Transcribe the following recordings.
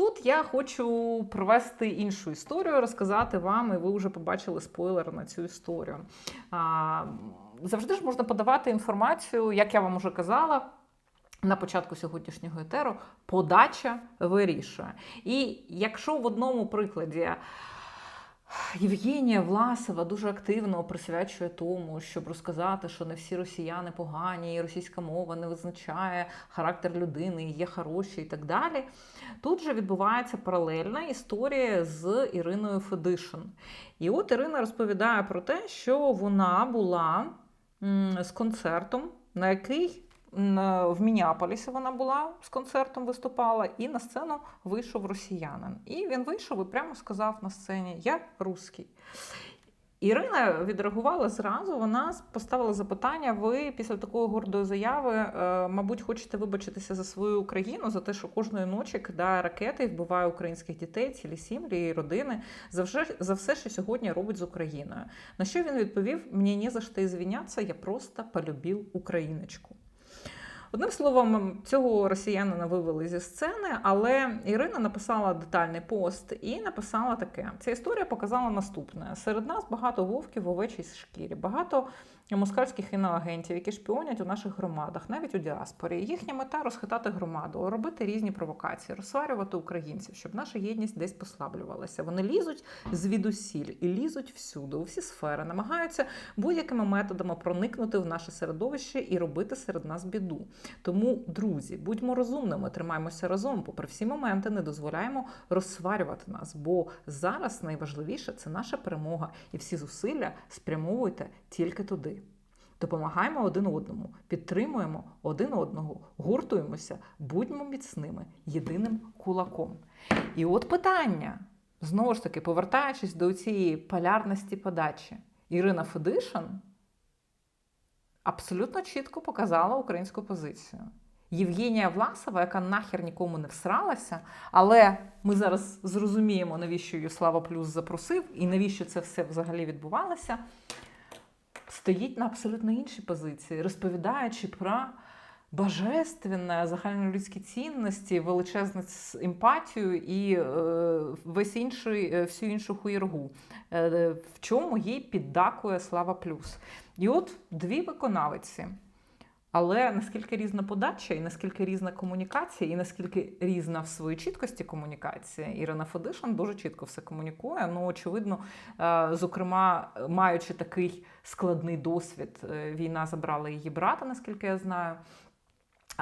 тут я хочу провести іншу історію, розказати вам, і ви вже побачили спойлер на цю історію. А, завжди ж можна подавати інформацію, як я вам уже казала. На початку сьогоднішнього етеру подача вирішує. І якщо в одному прикладі Євгенія Власова дуже активно присвячує тому, щоб розказати, що не всі росіяни погані, і російська мова не визначає характер людини, є хороші і так далі. Тут же відбувається паралельна історія з Іриною Федишин. І от Ірина розповідає про те, що вона була з концертом, на який в Мініаполісі вона була з концертом виступала, і на сцену вийшов росіянин. І він вийшов і прямо сказав на сцені: Я русський. Ірина відреагувала зразу. Вона поставила запитання: ви після такої гордої заяви, е, мабуть, хочете вибачитися за свою Україну за те, що кожної ночі кидає ракети і вбиває українських дітей, цілі сім'ї і родини за все, за все, що сьогодні робить з Україною. На що він відповів: Мені не за що извиняться, я просто полюбив україночку. Одним словом, цього росіянина вивели зі сцени, але Ірина написала детальний пост і написала таке: ця історія показала наступне: серед нас багато вовків в овечій шкірі, багато москальських іноагентів, які шпіонять у наших громадах, навіть у діаспорі. Їхня мета розхитати громаду, робити різні провокації, розсварювати українців, щоб наша єдність десь послаблювалася. Вони лізуть звідусіль і лізуть всюди, у всі сфери, намагаються будь-якими методами проникнути в наше середовище і робити серед нас біду. Тому, друзі, будьмо розумними, тримаємося разом, попри всі моменти, не дозволяємо розсварювати нас, бо зараз найважливіше це наша перемога, і всі зусилля спрямовуйте тільки туди. Допомагаємо один одному, підтримуємо один одного, гуртуємося, будьмо міцними, єдиним кулаком. І от питання, знову ж таки, повертаючись до цієї полярності подачі, Ірина Федишин абсолютно чітко показала українську позицію. Євгенія Власова, яка нахер нікому не всралася, але ми зараз зрозуміємо, навіщо її Слава Плюс запросив і навіщо це все взагалі відбувалося, стоїть на абсолютно іншій позиції, розповідаючи про божественне, загальнолюдські цінності, величезну емпатію і е, весь інший, е, всю іншу хуєргу, е, в чому їй піддакує Слава Плюс. І от дві виконавиці. Але наскільки різна подача, і наскільки різна комунікація, і наскільки різна в своїй чіткості комунікація, Ірина Федишин дуже чітко все комунікує. Ну, очевидно, зокрема, маючи такий складний досвід, війна забрала її брата, наскільки я знаю.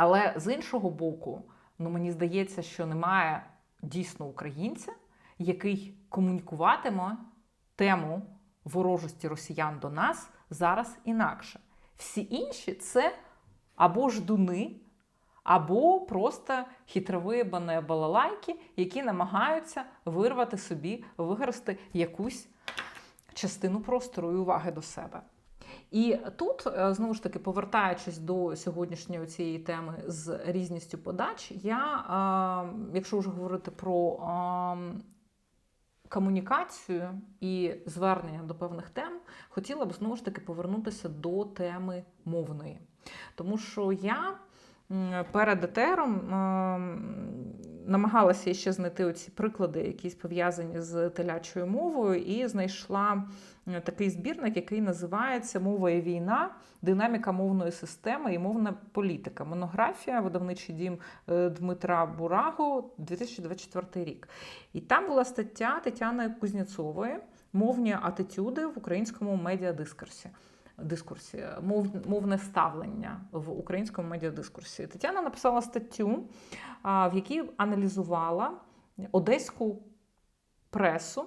Але з іншого боку, ну мені здається, що немає дійсно українця, який комунікуватиме тему ворожості росіян до нас зараз інакше. Всі інші це або ждуни, або просто хитровиєбані балалайки, які намагаються вирвати собі, виграсти якусь частину простору і уваги до себе. І тут, знову ж таки, повертаючись до сьогоднішньої цієї теми з різністю подач, я, якщо вже говорити про комунікацію і звернення до певних тем, хотіла б знову ж таки повернутися до теми мовної. Тому що я перед етером намагалася ще знайти оці приклади, якісь пов'язані з телячою мовою, і знайшла такий збірник, який називається Мова і війна, динаміка мовної системи і мовна політика. Монографія, видавничий дім е, Дмитра Бураго, 2024 рік. І там була стаття Тетяни Кузнєцової Мовні атитюди в українському медіадискурсі дискурсі, мов, мовне ставлення в українському медіадискурсі. Тетяна написала статтю, в якій аналізувала одеську пресу.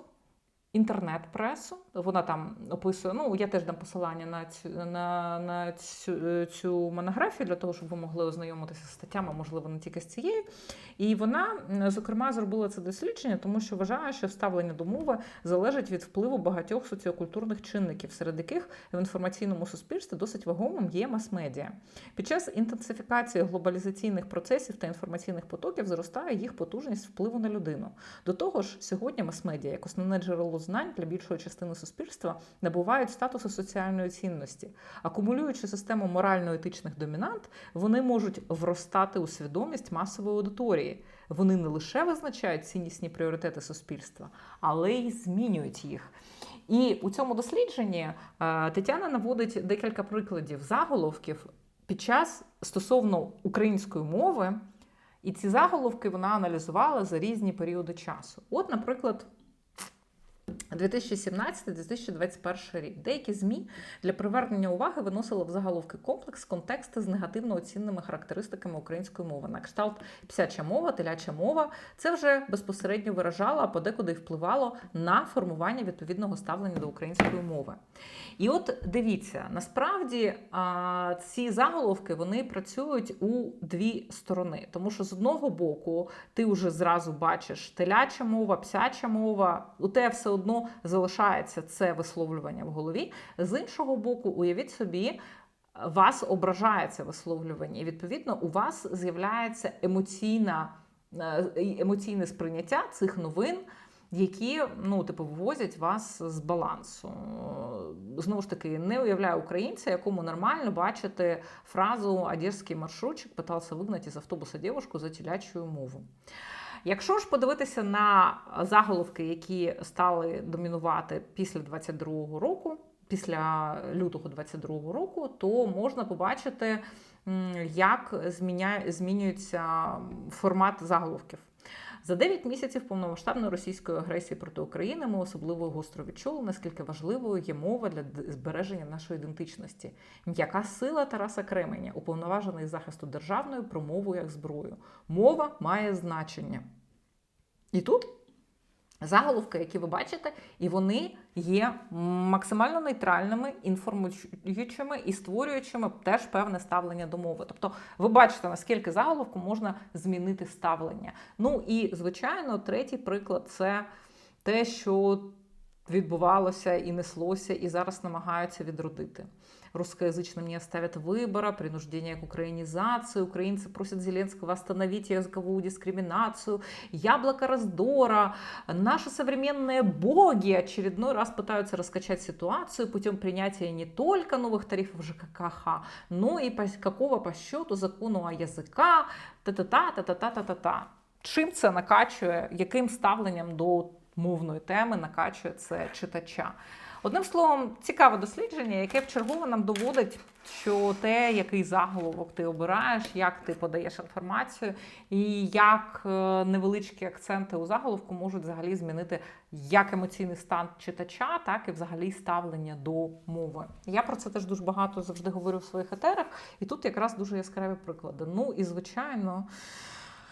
Інтернет-пресу, вона там описує. Ну, я теж дам посилання на цю на, на цю, цю монографію для того, щоб ви могли ознайомитися з статтями, можливо, не тільки з цією. І вона, зокрема, зробила це дослідження, тому що вважає, що ставлення до мови залежить від впливу багатьох соціокультурних чинників, серед яких в інформаційному суспільстві досить вагомим є мас-медіа. Під час інтенсифікації глобалізаційних процесів та інформаційних потоків зростає їх потужність впливу на людину. До того ж, сьогодні мас-медіа як основне джерело знань для більшої частини суспільства набувають статусу соціальної цінності. Акумулюючи систему морально-етичних домінант, вони можуть вростати у свідомість масової аудиторії. Вони не лише визначають ціннісні пріоритети суспільства, але й змінюють їх. І у цьому дослідженні е, Тетяна наводить декілька прикладів заголовків під час стосовно української мови. І ці заголовки вона аналізувала за різні періоди часу. От, наприклад, 2017-2021 рік деякі змі для привернення уваги виносили в заголовки комплекс контексти з негативно оцінними характеристиками української мови. На кшталт псяча мова, теляча мова це вже безпосередньо виражало, а подекуди впливало на формування відповідного ставлення до української мови. І от дивіться, насправді ці заголовки вони працюють у дві сторони, тому що з одного боку ти вже зразу бачиш теляча мова, псяча мова, у тебе все одно залишається це висловлювання в голові. З іншого боку, уявіть собі. Вас ображає це висловлювання, і відповідно у вас з'являється емоційна, е, емоційне сприйняття цих новин які ну, типу, вивозять вас з балансу. Знову ж таки, не уявляю українця, якому нормально бачити фразу «Одеський маршрутчик питався вигнати з автобуса дівчинку за тілячою мову. Якщо ж подивитися на заголовки, які стали домінувати після 22-го року, після лютого 22-го року, то можна побачити, як змінюється формат заголовків. За 9 місяців повномасштабної російської агресії проти України ми особливо гостро відчули, наскільки важливою є мова для збереження нашої ідентичності. М'яка сила Тараса Кременя, уповноважений захисту державною мову як зброю. Мова має значення. І тут заголовки, які ви бачите, і вони є максимально нейтральними, інформуючими і створюючими теж певне ставлення до мови. Тобто, ви бачите, наскільки заголовку можна змінити ставлення. Ну і, звичайно, третій приклад це те, що відбувалося і неслося, і зараз намагаються відродити русскоязычным не оставят выбора, принуждение к украинизации, украинцы просят Зеленского остановить языковую дискриминацию, яблоко раздора, наши современные боги очередной раз пытаются раскачать ситуацию путем принятия не только новых тарифов ЖКХ, но и по, какого по счету закону о языка, та-та-та, та-та-та-та-та-та. Чим це накачує, яким ставленням до мовної теми накачує це читача? Одним словом, цікаве дослідження, яке в чергово нам доводить, що те, який заголовок ти обираєш, як ти подаєш інформацію, і як е, невеличкі акценти у заголовку можуть взагалі змінити як емоційний стан читача, так і взагалі ставлення до мови. Я про це теж дуже багато завжди говорю в своїх етерах, і тут якраз дуже яскраві приклади. Ну і звичайно.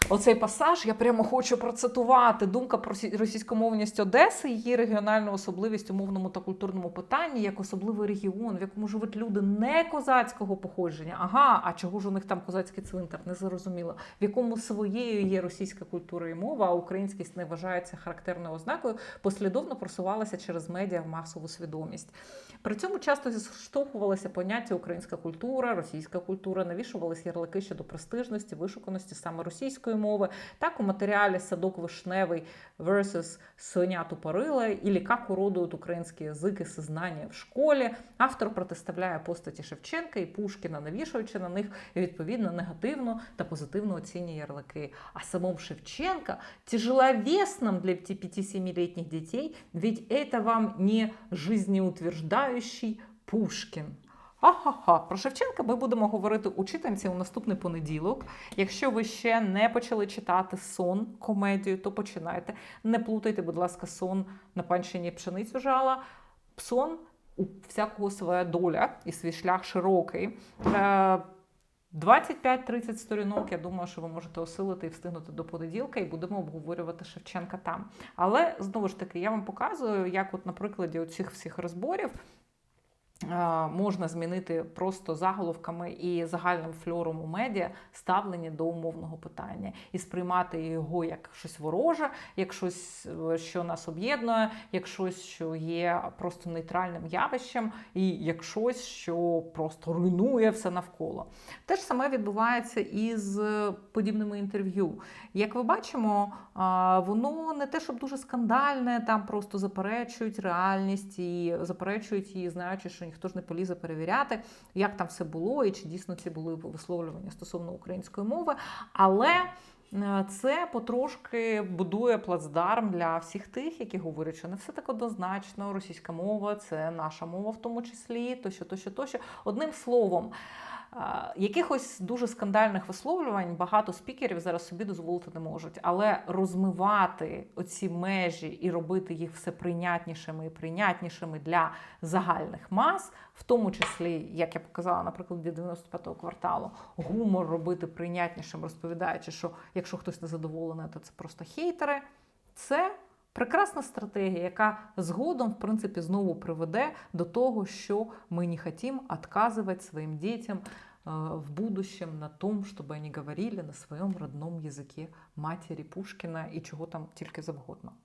Оцей пасаж я прямо хочу процитувати. Думка про російськомовність Одеси, її регіональну особливість у мовному та культурному питанні, як особливий регіон, в якому живуть люди не козацького походження. Ага, а чого ж у них там козацький цвинтар? Не зрозуміло. В якому своєю є російська культура і мова, а українськість не вважається характерною ознакою, послідовно просувалася через медіа в масову свідомість. При цьому часто зіштовхувалися поняття українська культура, російська культура, навішувалися ярлики щодо престижності, вишуканості саме російської мови. Так у матеріалі садок вишневий versus Соня Тупорила или как уродуют украинский язык и сознание в школі. Автор протиставляє постаті Шевченка і Пушкіна, навішуючи на них відповідно негативно та позитивно оцінює ярлики. А самом Шевченка тяжеловесном для 5-7-летних детей, ведь это вам не жизнеутверждающий Пушкін. Ха-ха-ха. Про Шевченка ми будемо говорити у читанці у наступний понеділок. Якщо ви ще не почали читати сон, комедію, то починайте. Не плутайте, будь ласка, сон на панщині пшеницю жала. Сон у всякого своя доля і свій шлях широкий. 25-30 е, сторінок, я думаю, що ви можете осилити і встигнути до понеділка, і будемо обговорювати Шевченка там. Але знову ж таки, я вам показую, як, от на прикладі цих всіх розборів можна змінити просто заголовками і загальним фльором у медіа ставлення до умовного питання і сприймати його як щось вороже, як щось, е, що нас об'єднує, як щось, що є просто нейтральним явищем, і як щось, що просто руйнує все навколо. Те ж саме відбувається і з подібними інтерв'ю. Як ви бачимо, воно не те, щоб дуже скандальне, там просто заперечують реальність і заперечують її, знаючи, що ніхто ж не полізе перевіряти, як там все було, і чи дійсно ці були висловлювання стосовно української мови. Але це потрошки будує плацдарм для всіх тих, які говорять, що не все так однозначно. Російська мова це наша мова, в тому числі, тощо, тощо, тощо. Одним словом. е, Якихось дуже скандальних висловлювань багато спікерів зараз собі дозволити не можуть, але розмивати оці межі і робити їх все прийнятнішими і прийнятнішими для загальних мас, в тому числі, як я показала на прикладі 95-го кварталу, гумор робити прийнятнішим, розповідаючи, що якщо хтось не задоволений, то це просто хейтери. Це прекрасна стратегія, яка згодом, в принципі, знову приведе до того, що ми не хотим отказывать своим детям э, в будущем на том, чтобы они говорили на своем родном языке матери Пушкина і чого там тільки завгодно.